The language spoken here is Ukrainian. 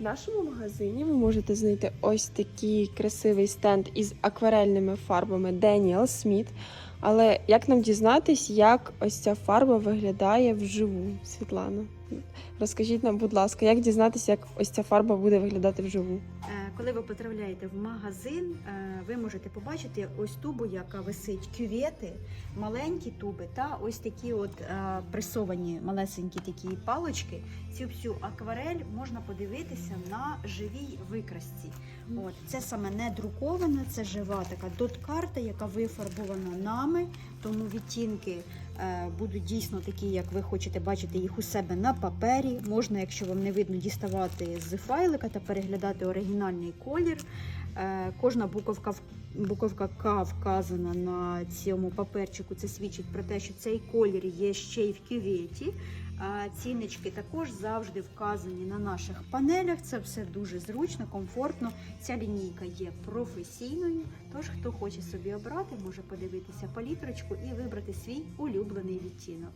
В нашому магазині ви можете знайти ось такий красивий стенд із акварельними фарбами Daniel Smith. Але як нам дізнатись, як ось ця фарба виглядає вживу, Світлана? Розкажіть нам, будь ласка, як дізнатися, як ось ця фарба буде виглядати вживу? Коли ви потрапляєте в магазин, е, ви можете побачити ось тубу, яка висить кювети, маленькі туби та ось такі от е, пресовані малесенькі такі палочки. Цю всю акварель можна подивитися на живій викрасці. От це саме не друкована, це жива така дот-карта, яка вифарбована нами. Тому відтінки будуть дійсно такі, як ви хочете бачити їх у себе на папері. Можна, якщо вам не видно, діставати з файлика та переглядати оригінальний колір. Е, кожна буковка в- буковка К вказана на цьому паперчику. Це свідчить про те, що цей колір є ще й в кюветі. А Ціннички також завжди вказані на наших панелях. Це все дуже зручно, комфортно. Ця лінійка є професійною. Тож, хто хоче собі обрати, може подивитися палітрочку і вибрати свій улюблений відтінок.